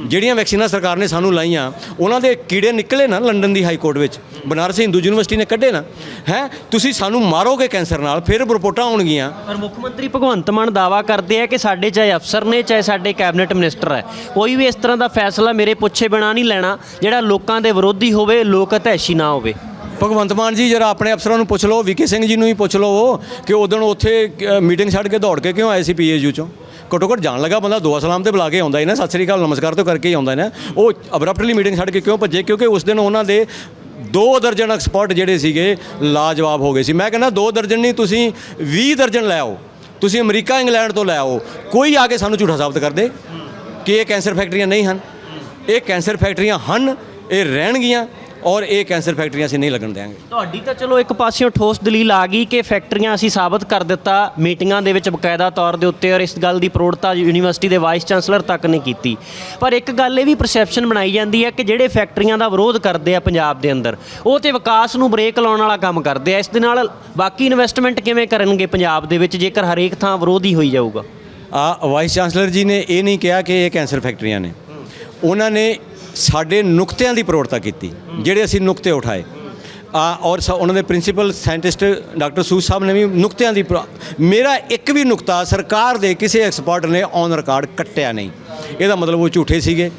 ਜਿਹੜੀਆਂ ਵੈਕਸੀਨਾਂ ਸਰਕਾਰ ਨੇ ਸਾਨੂੰ ਲਾਈਆਂ ਉਹਨਾਂ ਦੇ ਕੀੜੇ ਨਿਕਲੇ ਨਾ ਲੰਡਨ ਦੀ ਹਾਈ ਕੋਰਟ ਵਿੱਚ। ਬਨਾਰਸ ਹਿੰਦੂ ਯੂਨੀਵਰਸਿਟੀ ਨੇ ਕੱਢੇ ਨਾ ਹੈ? ਤੁਸੀਂ ਸਾਨੂੰ ਮਾਰੋਗੇ ਕੈਂਸਰ ਨਾਲ ਫਿਰ ਰਿਪੋਰਟਾਂ ਆਉਣਗੀਆਂ। ਪਰ ਮੁੱਖ ਮੰਤਰੀ ਭਗਵੰਤ ਮਾਨ ਦਾਵਾ ਕਰਦੇ ਆ ਕਿ ਸਾਡੇ ਚਾਹੇ ਅਫਸਰ ਨੇ ਚਾਹੇ ਸਾਡੇ ਕੈਬਨਿਟ ਮਿਨਿਸਟਰ ਹੈ ਕੋਈ ਵੀ ਇਸ ਤਰ੍ਹਾਂ ਦਾ ਫੈਸਲਾ ਮੇਰੇ ਪੁੱਛੇ ਬਿਨਾ ਨਹੀਂ ਲੈਣਾ ਜਿਹੜਾ ਲੋਕਾਂ ਦੇ ਵਿਰੋਧੀ ਹੋਵੇ ਲੋਕ ਹਤੈਸ਼ੀ ਨਾ ਹੋਵੇ। ਭਗਵੰਤ ਮਾਨ ਜੀ ਜਰਾ ਆਪਣੇ ਅਫਸਰਾਂ ਨੂੰ ਪੁੱਛ ਲਓ ਵਿਕੇ ਸਿੰਘ ਜੀ ਨੂੰ ਹੀ ਪੁੱਛ ਲਓ ਕਿ ਉਦੋਂ ਉੱਥੇ ਮੀਟਿੰਗ ਛੱਡ ਕੇ ਦੌੜ ਕੇ ਕਿਉਂ ਆਏ ਸੀ ਪੀਏਯੂ ਚੋਂ? ਘੱਟੋ ਘੱਟ ਜਾਣ ਲੱਗਾ ਬੰਦਾ ਦੁਆ ਸਲਾਮ ਤੇ ਬੁਲਾ ਕੇ ਆਉਂਦਾ ਹੀ ਨਾ ਸਤਿ ਸ੍ਰੀ ਅਕਾਲ ਨਮਸਕਾਰ ਤੋਂ ਕਰਕੇ ਹੀ ਆਉਂਦਾ ਨਾ। ਉਹ ਅਬਰਪਟਲੀ ਮੀਟਿੰਗ ਛੱਡ ਕੇ ਕਿਉਂ ਭੱਜੇ? ਕਿਉਂਕਿ ਉਸ ਦਿਨ ਉਹਨਾਂ ਦੇ ਦੋ ਦਰਜਨ ਐਕਸਪਰਟ ਜਿਹੜੇ ਸੀਗੇ ਲਾਜਵਾਬ ਹੋ ਗਏ ਸੀ। ਮੈਂ ਕਹਿੰਦਾ, ਦੋ ਦਰਜਨ ਨਹੀਂ, ਤੁਸੀਂ 20 ਦਰਜਨ ਲੈ ਆਓ। ਤੁਸੀਂ ਅਮਰੀਕਾ, ਇੰਗਲੈਂਡ ਤੋਂ ਲੈ ਆਓ। ਕੋਈ ਆ ਕੇ ਸਾਨੂੰ ਝੂਠਾ ਸਾਬਤ ਕਰ ਦੇ ਕਿ ਇਹ ਕੈਂਸਰ ਫੈਕਟਰੀਆਂ ਨਹੀਂ ਹਨ। ਇਹ ਕੈਂਸਰ ਫੈਕਟਰੀਆਂ ਹਨ, ਇਹ ਰਹਿਣਗੀਆਂ। ਔਰ ਇਹ ਕੈਂਸਰ ਫੈਕਟਰੀਆਂ ਅਸੀਂ ਨਹੀਂ ਲੱਗਣ ਦੇਵਾਂਗੇ ਤੁਹਾਡੀ ਤਾਂ ਚਲੋ ਇੱਕ ਪਾਸਿਓਂ ਠੋਸ ਦਲੀਲ ਆ ਗਈ ਕਿ ਫੈਕਟਰੀਆਂ ਅਸੀਂ ਸਾਬਤ ਕਰ ਦਿੱਤਾ ਮੀਟਿੰਗਾਂ ਦੇ ਵਿੱਚ ਬਕਾਇਦਾ ਤੌਰ ਦੇ ਉੱਤੇ ਔਰ ਇਸ ਗੱਲ ਦੀ ਪ੍ਰੋੜਤਾ ਯੂਨੀਵਰਸਿਟੀ ਦੇ ਵਾਈਸ ਚਾਂਸਲਰ ਤੱਕ ਨੇ ਕੀਤੀ। ਪਰ ਇੱਕ ਗੱਲ ਇਹ ਵੀ ਪਰਸੈਪਸ਼ਨ ਬਣਾਈ ਜਾਂਦੀ ਹੈ ਕਿ ਜਿਹੜੇ ਫੈਕਟਰੀਆਂ ਦਾ ਵਿਰੋਧ ਕਰਦੇ ਆ ਪੰਜਾਬ ਦੇ ਅੰਦਰ ਉਹ ਤੇ ਵਿਕਾਸ ਨੂੰ ਬ੍ਰੇਕ ਲਾਉਣ ਵਾਲਾ ਕੰਮ ਕਰਦੇ ਆ। ਇਸ ਦੇ ਨਾਲ ਬਾਕੀ ਇਨਵੈਸਟਮੈਂਟ ਕਿਵੇਂ ਕਰਨਗੇ ਪੰਜਾਬ ਦੇ ਵਿੱਚ ਜੇਕਰ ਹਰੇਕ ਥਾਂ ਵਿਰੋਧ ਹੀ ਹੋਈ ਜਾਊਗਾ? ਆ ਵਾਈਸ ਚਾਂਸਲਰ ਜੀ ਨੇ ਇਹ ਨਹੀਂ ਕਿਹਾ ਕਿ ਇਹ ਕੈਂਸਰ ਫੈਕਟਰੀਆਂ ਨੇ। ਉਹਨਾਂ ਨੇ ਸਾਡੇ ਨੁਕਤਿਆਂ ਦੀ ਪ੍ਰੋੜਤਾ ਕੀਤੀ, ਜਿਹੜੇ ਅਸੀਂ ਨੁਕਤੇ ਉਠਾਏ। ਆ, ਔਰ ਸ- ਉਹਨਾਂ ਦੇ ਪ੍ਰਿੰਸੀਪਲ ਸਾਇੰਟਿਸਟ ਡਾਕਟਰ ਸੂਸ ਸਾਹਿਬ ਨੇ ਵੀ ਨੁਕਤਿਆਂ ਦੀ ਪ੍ਰੋ- ਮੇਰਾ ਇੱਕ ਵੀ ਨੁਕਤਾ ਸਰਕਾਰ ਦੇ ਕਿਸੇ ਐਕਸਪਰਟ ਨੇ ਔਨ ਰਿਕਾਰਡ ਕੱਟਿਆ ਨਹੀਂ। ਇਹਦਾ ਮਤਲਬ ਉਹ ਝੂਠੇ ਸੀਗੇ।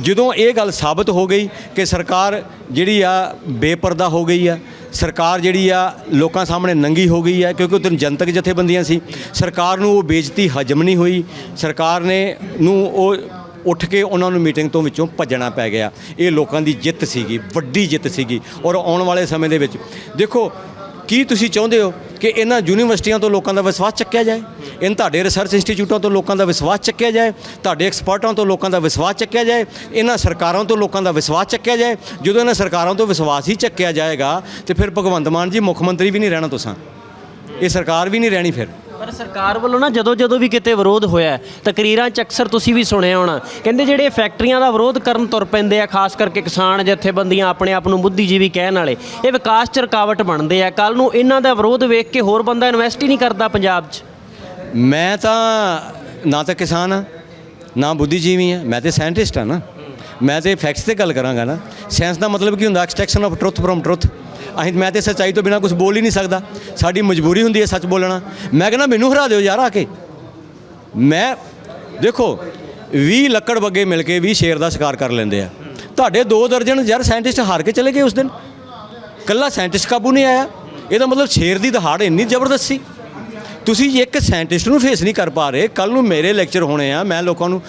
ਜਦੋਂ ਇਹ ਗੱਲ ਸਾਬਤ ਹੋ ਗਈ ਕਿ ਸਰਕਾਰ ਜਿਹੜੀ ਆ ਬੇਪਰਦਾ ਹੋ ਗਈ ਆ, ਸਰਕਾਰ ਜਿਹੜੀ ਆ ਲੋਕਾਂ ਸਾਹਮਣੇ ਨੰਗੀ ਹੋ ਗਈ ਆ, ਕਿਉਂਕਿ ਉਦੋਂ ਜਨਤਕ ਜਥੇਬੰਦੀਆਂ ਸੀ, ਸਰਕਾਰ ਨੂੰ ਉਹ ਬੇਇੱਜ਼ਤੀ ਹਜਮ ਨਹੀਂ ਹੋਈ, ਸਰਕਾਰ ਨੇ ਨੂੰ ਉਹ ਉੱਠ ਕੇ ਉਹਨਾਂ ਨੂੰ ਮੀਟਿੰਗ ਤੋਂ ਵਿੱਚੋਂ ਭੱਜਣਾ ਪੈ ਗਿਆ। ਇਹ ਲੋਕਾਂ ਦੀ ਜਿੱਤ ਸੀਗੀ, ਵੱਡੀ ਜਿੱਤ ਸੀਗੀ। ਔਰ ਆਉਣ ਵਾਲੇ ਸਮੇਂ ਦੇ ਵਿੱਚ, ਦੇਖੋ, ਕੀ ਤੁਸੀਂ ਚਾਹੁੰਦੇ ਹੋ ਕਿ ਇਹਨਾਂ ਯੂਨੀਵਰਸਿਟੀਆਂ ਤੋਂ ਲੋਕਾਂ ਦਾ ਵਿਸ਼ਵਾਸ ਚੱਕਿਆ ਜਾਏ? ਇਨ ਤੁਹਾਡੇ ਰਿਸਰਚ ਇੰਸਟੀਚਿਊਟਾਂ ਤੋਂ ਲੋਕਾਂ ਦਾ ਵਿਸ਼ਵਾਸ ਚੱਕਿਆ ਜਾਏ? ਤੁਹਾਡੇ ਐਕਸਪਰਟਾਂ ਤੋਂ ਲੋਕਾਂ ਦਾ ਵਿਸ਼ਵਾਸ ਚੱਕਿਆ ਜਾਏ? ਇਹਨਾਂ ਸਰਕਾਰਾਂ ਤੋਂ ਲੋਕਾਂ ਦਾ ਵਿਸ਼ਵਾਸ ਚੱਕਿਆ ਜਾਏ? ਜਦੋਂ ਇਹਨਾਂ ਸਰਕਾਰਾਂ ਤੋਂ ਵਿਸ਼ਵਾਸ ਹੀ ਚੱਕਿਆ ਜਾਏਗਾ, ਤੇ ਫਿਰ ਭਗਵੰਤ ਮਾਨ ਜੀ ਮੁੱਖ ਮੰਤਰੀ ਵੀ ਨਹੀਂ ਰਹਿਣਾ ਤੁਸੀਂ। ਇਹ ਸਰਕਾਰ ਵੀ ਨਹੀਂ ਰਹਿਣੀ ਫਿਰ। ਪਰ ਸਰਕਾਰ ਵੱਲੋਂ ਨਾ ਜਦੋਂ ਜਦੋਂ ਵੀ ਕਿਤੇ ਵਿਰੋਧ ਹੋਇਆ ਤਕਰੀਰਾਂ 'ਚ ਅਕਸਰ ਤੁਸੀਂ ਵੀ ਸੁਣਿਆ ਹੋਣਾ। ਕਹਿੰਦੇ ਜਿਹੜੇ ਫੈਕਟਰੀਆਂ ਦਾ ਵਿਰੋਧ ਕਰਨ ਤੁਰ ਪੈਂਦੇ ਆ, ਖਾਸ ਕਰਕੇ ਕਿਸਾਨ, ਜਥੇਬੰਦੀਆਂ ਆਪਣੇ ਆਪ ਨੂੰ ਬੁੱਧੀਜੀਵੀ ਕਹਿਣ ਵਾਲੇ, ਇਹ ਵਿਕਾਸ 'ਚ ਰੁਕਾਵਟ ਬਣਦੇ ਆ। ਕੱਲ ਨੂੰ ਇਹਨਾਂ ਦਾ ਵਿਰੋਧ ਵੇਖ ਕੇ ਹੋਰ ਬੰਦਾ ਇਨਵੈਸਟ ਹੀ ਨਹੀਂ ਕਰਦਾ ਪੰਜਾਬ 'ਚ। ਮੈਂ ਤਾਂ ਨਾ ਤਾਂ ਕਿਸਾਨ ਆ, ਨਾ ਬੁੱਧੀਜੀਵੀ ਆ, ਮੈਂ ਤੇ ਸਾਇੰਟਿਸਟ ਆ ਨਾ। ਮੈਂ ਤੇ ਫੈਕਟਸ ਤੇ ਗੱਲ ਕਰਾਂਗਾ ਨਾ। ਸਾਇੰਸ ਦਾ ਮਤਲਬ ਕੀ ਹੁੰਦਾ extraction of truth firm truth ਅਸੀਂ ਮੈਂ ਤੇ ਸੱਚਾਈ ਤੋਂ ਬਿਨਾ ਕੁਝ ਬੋਲ ਹੀ ਨਹੀਂ ਸਕਦਾ। ਸਾਡੀ ਮਜਬੂਰੀ ਹੁੰਦੀ ਹੈ ਸੱਚ ਬੋਲਣਾ। ਮੈਂ ਕਹਿੰਦਾ, ਮੈਨੂੰ ਹਰਾ ਦਿਓ ਯਾਰ ਆ ਕੇ। ਮੈਂ, ਦੇਖੋ 20 ਲੱਕੜ ਬੱਗੇ ਮਿਲ ਕੇ 20 ਸ਼ੇਰ ਦਾ ਸ਼ਿਕਾਰ ਕਰ ਲੈਂਦੇ ਆ। ਤੁਹਾਡੇ ਦੋ ਦਰਜਨ ਯਾਰ ਸਾਇੰਟਿਸਟ ਹਾਰ ਕੇ ਚਲੇ ਗਏ ਉਸ ਦਿਨ। ਕੱਲਾ ਸਾਇੰਟਿਸਟ ਕਾਬੂ ਨਹੀਂ ਆਇਆ। ਇਹਦਾ ਮਤਲਬ ਸ਼ੇਰ ਦੀ ਦਹਾੜ ਇੰਨੀ ਜ਼ਬਰਦਸਤ ਸੀ। ਤੁਸੀਂ ਇੱਕ ਸਾਇੰਟਿਸਟ ਨੂੰ ਫੇਸ ਨਹੀਂ ਕਰ ਪਾ ਰਹੇ। ਕੱਲ ਨੂੰ ਮੇਰੇ ਲੈਕਚਰ ਹੋਣੇ ਆ ਮੈਂ ਲੋਕਾਂ ਨੂੰ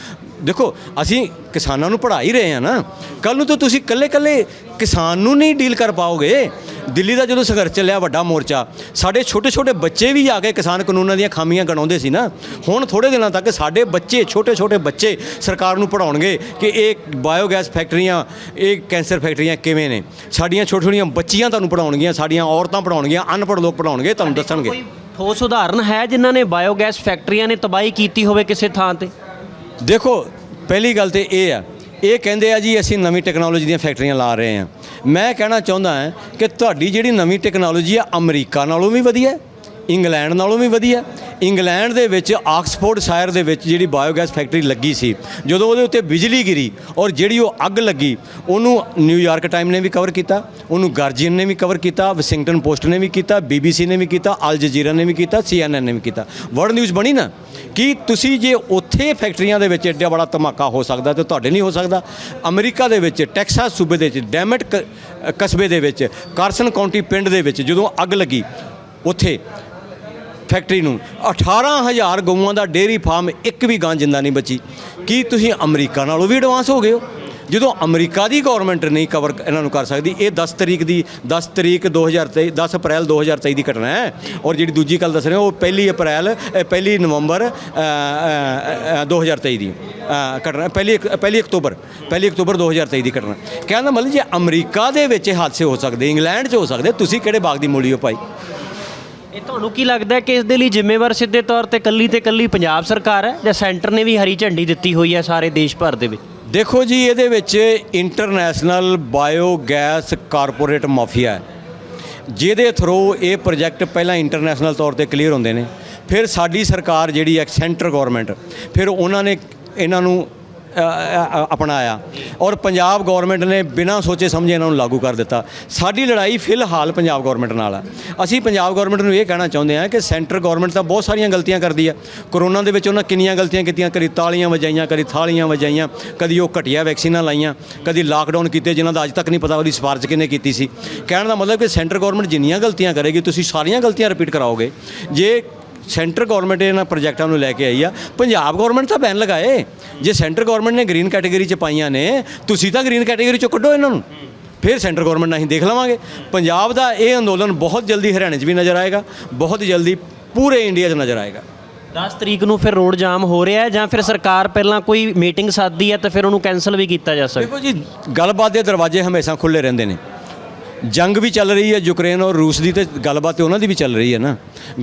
ਦੇਖੋ ਅਸੀਂ ਕਿਸਾਨਾਂ ਨੂੰ ਪੜ੍ਹਾ ਹੀ ਰਹੇ ਆ ਨਾ। ਕੱਲ ਨੂੰ ਤਾਂ ਤੁਸੀਂ ਕੱਲੇ ਕੱਲੇ ਕਿਸਾਨ ਨੂੰ ਨਹੀਂ ਡੀਲ ਕਰ ਪਾਓਗੇ। ਦਿੱਲੀ ਦਾ ਜਦੋਂ ਸੰਘਰਸ਼ ਚੱਲਿਆ ਵੱਡਾ ਮੋਰਚਾ ਸਾਡੇ ਛੋਟੇ ਛੋਟੇ ਬੱਚੇ ਵੀ ਆ ਕੇ ਕਿਸਾਨ ਕਾਨੂੰਨਾਂ ਦੀਆਂ ਖਾਮੀਆਂ ਗਣਾਉਂਦੇ ਸੀ ਨਾ। ਹੁਣ ਥੋੜੇ ਦਿਨਾਂ ਤੱਕ ਸਾਡੇ ਬੱਚੇ ਛੋਟੇ ਛੋਟੇ ਬੱਚੇ ਸਰਕਾਰ ਨੂੰ ਪੜਾਉਣਗੇ ਕਿ ਇਹ ਬਾਇਓਗੈਸ ਫੈਕਟਰੀਆਂ ਇਹ ਕੈਂਸਰ ਫੈਕਟਰੀਆਂ ਕਿਵੇਂ ਨੇ। ਸਾਡੀਆਂ ਛੋਟੀਆਂ ਛੋਟੀਆਂ ਬੱਚੀਆਂ ਤੁਹਾਨੂੰ ਪੜਾਉਣਗੀਆਂ ਸਾਡੀਆਂ ਔਰਤਾਂ ਪੜਾਉਣਗੀਆਂ ਅਨਪੜ੍ਹ ਲੋਕ ਪੜਾਉਣਗੇ ਤੁਹਾਨੂੰ ਦੱਸਣਗੇ। ਠੋਸ ਉਦਾਹਰਨ ਹੈ ਜਿਨ੍ਹਾਂ ਨੇ ਬਾਇਓਗੈਸ ਫੈਕਟਰੀਆਂ ਨੇ ਤਬਾਹੀ ਕੀਤੀ ਹੋਵੇ ਕਿਸੇ ਥਾਂ ਤੇ? ਦੇਖੋ ਪਹਿਲੀ ਗੱਲ ਤੇ ਇਹ ਆ। ਇਹ ਕਹਿੰਦੇ ਆ ਜੀ ਅਸੀਂ ਨਵੀਂ ਟੈਕਨੋਲੋਜੀ ਦੀਆਂ ਫੈਕਟਰੀਆਂ ਲਾ ਰਹੇ ਹਾਂ। ਮੈਂ ਕਹਿਣਾ ਚਾਹੁੰਦਾ ਹਾਂ ਕਿ ਤੁਹਾਡੀ ਜਿਹੜੀ ਨਵੀਂ ਟੈਕਨੋਲੋਜੀ ਆ ਅਮਰੀਕਾ ਨਾਲੋਂ ਵੀ ਵਧੀਆ ਹੈ, ਇੰਗਲੈਂਡ ਨਾਲੋਂ ਵੀ ਵਧੀਆ। ਇੰਗਲੈਂਡ ਦੇ ਵਿੱਚ, ਆਕਸਫੋਰਡ ਸ਼ਾਇਰ ਦੇ ਵਿੱਚ ਜਿਹੜੀ ਬਾਇਓਗੈਸ ਫੈਕਟਰੀ ਲੱਗੀ ਸੀ, ਜਦੋਂ ਉਹਦੇ ਉੱਤੇ ਬਿਜਲੀ ਗਿਰੀ ਔਰ ਜਿਹੜੀ ਉਹ ਅੱਗ ਲੱਗੀ, ਉਹਨੂੰ ਨਿਊਯਾਰਕ ਟਾਈਮ ਨੇ ਵੀ ਕਵਰ ਕੀਤਾ, ਉਹਨੂੰ ਗਾਰਜੀਅਨ ਨੇ ਵੀ ਕਵਰ ਕੀਤਾ, ਵਾਸ਼ਿੰਗਟਨ ਪੋਸਟ ਨੇ ਵੀ ਕੀਤਾ ਬੀਬੀਸੀ ਨੇ ਵੀ ਕੀਤਾ, ਅਲ ਜਜ਼ੀਰਾ ਨੇ ਵੀ ਕੀਤਾ ਸੀਐਨਐਨ ਨੇ ਵੀ ਕੀਤਾ। ਵਰਲਡ ਨਿਊਜ਼ ਬਣੀ ਨਾ ਕਿ ਤੁਸੀਂ ਜੇ ਉੱਥੇ ਫੈਕਟਰੀਆਂ ਦੇ ਵਿੱਚ ਐਡਾ ਬੜਾ ਧਮਾਕਾ ਹੋ ਸਕਦਾ ਤੇ ਤੁਹਾਡੇ ਨਹੀਂ ਹੋ ਸਕਦਾ। ਅਮਰੀਕਾ ਦੇ ਵਿੱਚ, ਟੈਕਸਾਸ ਸੂਬੇ ਦੇ ਵਿੱਚ, ਡੈਮਟ ਕ- ਕਸਬੇ ਦੇ ਵਿੱਚ, ਕਾਰਸਨ ਕਾਉਂਟੀ ਪਿੰਡ ਦੇ ਵਿੱਚ ਜਦੋਂ ਅੱਗ ਲੱਗੀ, ਉੱਥੇ ਫੈਕਟਰੀ ਨੂੰ। 18000 ਗਊਆਂ ਦਾ ਡੇਅਰੀ ਫਾਰਮ ਇੱਕ ਵੀ ਗਾਂ ਜਿੰਦਾ ਨਹੀਂ ਬਚੀ। ਕੀ ਤੁਸੀਂ ਅਮਰੀਕਾ ਨਾਲੋਂ ਵੀ ਐਡਵਾਂਸ ਹੋ ਗਏ ਹੋ? ਜਦੋਂ ਅਮਰੀਕਾ ਦੀ ਗਵਰਨਮੈਂਟ ਨਹੀਂ ਕਵਰ ਇਹਨਾਂ ਨੂੰ ਕਰ ਸਕਦੀ ਇਹ 10 ਤਰੀਕ ਦੀ 10 ਤਰੀਕ 2023 10 ਅਪ੍ਰੈਲ 2023 ਦੀ ਘਟਨਾ ਹੈ। ਔਰ ਜਿਹੜੀ ਦੂਜੀ ਗੱਲ ਦੱਸ ਰਹੇ ਹੋ ਉਹ ਪਹਿਲੀ ਅਪ੍ਰੈਲ ਪਹਿਲੀ ਨਵੰਬਰ ਅ, ਅ, ਅ, 2023 ਦੀ ਘਟਨਾ ਪਹਿਲੀ ਅਕ- ਪਹਿਲੀ ਅਕਤੂਬਰ ਪਹਿਲੀ ਅਕਤੂਬਰ 2023 ਦੀ ਘਟਨਾ। ਕਹਿੰਦਾ ਮਤਲਬ ਜੇ ਅਮਰੀਕਾ ਦੇ ਵਿੱਚ ਇਹ ਹਾਦਸੇ ਹੋ ਸਕਦੇ ਇੰਗਲੈਂਡ 'ਚ ਹੋ ਸਕਦੇ ਤੁਸੀਂ ਕਿਹੜੇ ਬਾਗ ਦੀ ਮੂਲੀ ਹੋ ਭਾਈ? ਇਹ ਤੁਹਾਨੂੰ ਕੀ ਲੱਗਦਾ ਹੈ ਕਿ ਇਸ ਦੇ ਲਈ ਜ਼ਿੰਮੇਵਾਰ ਸਿੱਧੇ ਤੌਰ ਤੇ ਕੱਲੀ ਤੇ ਕੱਲੀ ਪੰਜਾਬ ਸਰਕਾਰ ਹੈ ਜਾਂ ਸੈਂਟਰ ਨੇ ਵੀ ਹਰੀ ਝੰਡੀ ਦਿੱਤੀ ਹੋਈ ਹੈ ਸਾਰੇ ਦੇਸ਼ ਭਰ ਦੇ ਵਿੱਚ? ਦੇਖੋ ਜੀ, ਇਹਦੇ ਵਿੱਚ international bio gas corporate mafia ਹੈ। ਜਿਹਦੇ ਥਰੂ ਇਹ ਪ੍ਰੋਜੈਕਟ ਪਹਿਲਾਂ ਇੰਟਰਨੈਸ਼ਨਲ ਤੌਰ ਤੇ ਕਲੀਅਰ ਹੁੰਦੇ ਨੇ। ਫਿਰ ਸਾਡੀ ਸਰਕਾਰ ਜਿਹੜੀ ਹੈ ਸੈਂਟਰ ਗਵਰਨਮੈਂਟ ਫਿਰ ਉਹਨਾਂ ਨੇ ਇਹਨਾਂ ਨੂੰ ਅਪਣਾਇਆ। ਔਰ ਪੰਜਾਬ ਗਵਰਨਮੈਂਟ ਨੇ ਬਿਨਾਂ ਸੋਚੇ ਸਮਝੇ ਇਹਨਾਂ ਨੂੰ ਲਾਗੂ ਕਰ ਦਿੱਤਾ। ਸਾਡੀ ਲੜਾਈ ਫਿਲਹਾਲ ਪੰਜਾਬ ਗਵਰਨਮੈਂਟ ਨਾਲ ਆ। ਅਸੀਂ ਪੰਜਾਬ ਗਵਰਨਮੈਂਟ ਨੂੰ ਇਹ ਕਹਿਣਾ ਚਾਹੁੰਦੇ ਹਾਂ ਕਿ ਸੈਂਟਰ ਗਵਰਨਮੈਂਟ ਤਾਂ ਬਹੁਤ ਸਾਰੀਆਂ ਗਲਤੀਆਂ ਕਰਦੀ ਆ। ਕਰੋਨਾ ਦੇ ਵਿੱਚ ਉਹਨਾਂ ਕਿੰਨੀਆਂ ਗਲਤੀਆਂ ਕੀਤੀਆਂ? ਕਦੀ ਤਾਲੀਆਂ ਵਜਾਈਆਂ, ਕਦੀ ਥਾਲੀਆਂ ਵਜਾਈਆਂ, ਕਦੀ ਉਹ ਘਟੀਆ ਵੈਕਸੀਨਾਂ ਲਾਈਆਂ, ਕਦੀ ਲਾਕਡਾਊਨ ਕੀਤੇ ਜਿਨ੍ਹਾਂ ਦਾ ਅੱਜ ਤੱਕ ਨਹੀਂ ਪਤਾ ਉਹਦੀ ਸਿਫਾਰਿਸ਼ ਕਿਹਨੇ ਕੀਤੀ ਸੀ। ਕਹਿਣ ਦਾ ਮਤਲਬ ਕਿ ਸੈਂਟਰ ਗਵਰਨਮੈਂਟ ਜਿੰਨੀਆਂ ਗਲਤੀਆਂ ਕਰੇਗੀ, ਤੁਸੀਂ ਸਾਰੀਆਂ ਗਲਤੀਆਂ ਰਿਪੀਟ ਕਰਾਓਗੇ। ਜੇ ਸੈਂਟਰ ਗਵਰਨਮੈਂਟ ਇਹਨਾਂ ਪ੍ਰੋਜੈਕਟਾਂ ਨੂੰ ਲੈ ਕੇ ਆਈ ਆ। ਪੰਜਾਬ ਗਵਰਨਮੈਂਟ ਤਾਂ ਬੈਨ ਲਗਾਏ। ਜੇ ਸੈਂਟਰ ਗਵਰਨਮੈਂਟ ਨੇ ਗ੍ਰੀਨ ਕੈਟਾਗਰੀ 'ਚ ਪਾਈਆਂ ਨੇ ਤੁਸੀਂ ਤਾਂ ਗ੍ਰੀਨ ਕੈਟਾਗਰੀ 'ਚੋਂ ਕੱਢੋ ਇਹਨਾਂ ਨੂੰ। ਫਿਰ ਸੈਂਟਰ ਗਵਰਨਮੈਂਟ ਨਾਲ ਅਸੀਂ ਦੇਖ ਲਵਾਂਗੇ। ਪੰਜਾਬ ਦਾ ਇਹ ਅੰਦੋਲਨ ਬਹੁਤ ਜਲਦੀ ਹਰਿਆਣੇ 'ਚ ਵੀ ਨਜ਼ਰ ਆਏਗਾ। ਬਹੁਤ ਜਲਦੀ ਪੂਰੇ ਇੰਡੀਆ 'ਚ ਨਜ਼ਰ ਆਏਗਾ। 10 ਤਰੀਕ ਨੂੰ ਫਿਰ ਰੋਡ ਜਾਮ ਹੋ ਰਿਹਾ ਹੈ ਜਾਂ ਫਿਰ ਸਰਕਾਰ ਪਹਿਲਾਂ ਕੋਈ ਮੀਟਿੰਗ ਸੱਦਦੀ ਹੈ ਤਾਂ ਫਿਰ ਉਹਨੂੰ ਕੈਨਸਲ ਵੀ ਕੀਤਾ ਜਾ ਸਕਦਾ? ਦੇਖੋ ਜੀ ਗੱਲਬਾਤ ਦੇ ਦਰਵਾਜ਼ੇ ਹਮੇਸ਼ਾ ਖੁੱਲੇ ਰਹਿੰਦੇ ਨੇ। ਜੰਗ ਵੀ ਚੱਲ ਰਹੀ ਹੈ ਯੂਕਰੇਨ ਔਰ ਰੂਸ ਦੀ ਤੇ ਗੱਲਬਾਤ ਤੇ ਉਹਨਾਂ ਦੀ ਵੀ ਚੱਲ ਰਹੀ ਹੈ ਨਾ।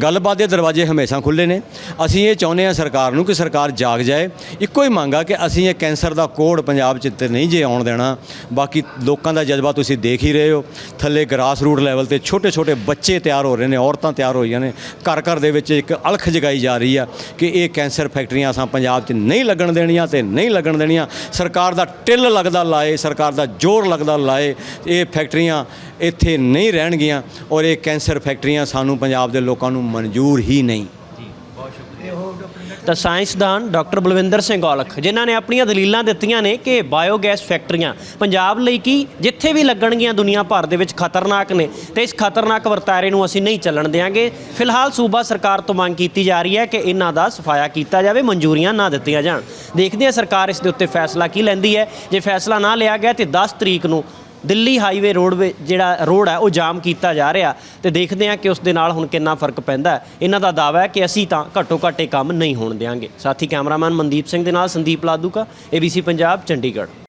ਗੱਲਬਾਤ ਦੇ ਦਰਵਾਜ਼ੇ ਹਮੇਸ਼ਾ ਖੁੱਲੇ ਨੇ। ਅਸੀਂ ਇਹ ਚਾਹੁੰਦੇ ਹਾਂ ਸਰਕਾਰ ਨੂੰ ਕਿ ਸਰਕਾਰ ਜਾਗ ਜਾਏ। ਇੱਕੋ ਹੀ ਮੰਗ ਆ ਕਿ ਅਸੀਂ ਇਹ ਕੈਂਸਰ ਦਾ ਕੋੜ ਪੰਜਾਬ 'ਚ ਤੇ ਨਹੀਂ ਜੇ ਆਉਣ ਦੇਣਾ। ਬਾਕੀ ਲੋਕਾਂ ਦਾ ਜਜ਼ਬਾ ਤੁਸੀਂ ਦੇਖ ਹੀ ਰਹੇ ਹੋ। ਥੱਲੇ ਗਰਾਸ ਰੂਟ ਲੈਵਲ ਤੇ ਛੋਟੇ ਛੋਟੇ ਬੱਚੇ ਤਿਆਰ ਹੋ ਰਹੇ ਨੇ, ਔਰਤਾਂ ਤਿਆਰ ਹੋਈਆਂ ਨੇ। ਘਰ ਘਰ ਦੇ ਵਿੱਚ ਇੱਕ ਅਲਖ ਜਗਾਈ ਜਾ ਰਹੀ ਆ ਕਿ ਇਹ ਕੈਂਸਰ ਫੈਕਟਰੀਆਂ ਅਸਾਂ ਪੰਜਾਬ 'ਚ ਨਹੀਂ ਲੱਗਣ ਦੇਣੀਆਂ ਤੇ ਨਹੀਂ ਲੱਗਣ ਦੇਣੀਆਂ। ਸਰਕਾਰ ਦਾ ਟਿੱਲ ਲੱਗਦਾ ਲਾਏ, ਸਰਕਾਰ ਦਾ ਜ਼ੋਰ ਲੱਗਦਾ ਲਾਏ। ਇਹ ਫੈਕਟਰੀਆਂ ਇੱਥੇ ਨਹੀਂ ਰਹਿਣਗੀਆਂ ਔਰ ਇਹ ਕੈਂਸਰ ਫੈਕਟਰੀਆਂ ਸਾਨੂੰ ਪੰਜਾਬ ਦੇ ਲੋਕਾਂ ਨੂੰ ਮਨਜ਼ੂਰ ਹੀ ਨਹੀਂ। ਤਾਂ ਸਾਇੰਸਦਾਨ ਡਾਕਟਰ ਬਲਵਿੰਦਰ ਸਿੰਘ ਔਲਖ ਜਿਨ੍ਹਾਂ ਨੇ ਆਪਣੀਆਂ ਦਲੀਲਾਂ ਦਿੱਤੀਆਂ ਨੇ ਕਿ ਬਾਇਓਗੈਸ ਫੈਕਟਰੀਆਂ ਪੰਜਾਬ ਲਈ ਕੀ ਜਿੱਥੇ ਵੀ ਲੱਗਣਗੀਆਂ ਦੁਨੀਆ ਭਰ ਦੇ ਵਿੱਚ ਖਤਰਨਾਕ ਨੇ ਤੇ ਇਸ ਖਤਰਨਾਕ ਵਰਤਾਰੇ ਨੂੰ ਅਸੀਂ ਨਹੀਂ ਚੱਲਣ ਦੇਵਾਂਗੇ ਫਿਲਹਾਲ ਸੂਬਾ ਸਰਕਾਰ ਤੋਂ ਮੰਗ ਕੀਤੀ ਜਾ ਰਹੀ ਹੈ ਕਿ ਇਹਨਾਂ ਦਾ ਸਫਾਇਆ ਕੀਤਾ ਜਾਵੇ ਮਨਜ਼ੂਰੀਆਂ ਨਾ ਦਿੱਤੀਆਂ ਜਾਣ। ਦੇਖਦੇ ਹਾਂ ਸਰਕਾਰ ਇਸ ਦੇ ਉੱਤੇ ਫੈਸਲਾ ਕੀ ਲੈਂਦੀ ਹੈ। ਜੇ ਫੈਸਲਾ ਨਾ ਲਿਆ ਗਿਆ ਤੇ 10 ਤਰੀਕ ਨੂੰ ਦਿੱਲੀ ਹਾਈਵੇ ਰੋਡ ਜਿਹੜਾ ਰੋਡ ਹੈ, ਉਹ ਜਾਮ ਕੀਤਾ ਜਾ ਰਿਹਾ ਤੇ ਦੇਖਦੇ ਹਾਂ ਕਿ ਉਸ ਦੇ ਨਾਲ ਹੁਣ ਕਿੰਨਾ ਫ਼ਰਕ ਪੈਂਦਾ ਇਹਨਾਂ ਦਾ ਦਾਅਵਾ ਹੈ ਕਿ ਅਸੀਂ ਤਾਂ ਘੱਟੋ ਘੱਟ ਇਹ ਕੰਮ ਨਹੀਂ ਹੋਣ ਦੇਵਾਂਗੇ ਸਾਥੀ ਕੈਮਰਾਮੈਨ ਮਨਦੀਪ ਸਿੰਘ ਦੇ ਨਾਲ ਸੰਦੀਪ ਲਾਦੂਕਾ ABC ਪੰਜਾਬ, ਚੰਡੀਗੜ੍ਹ।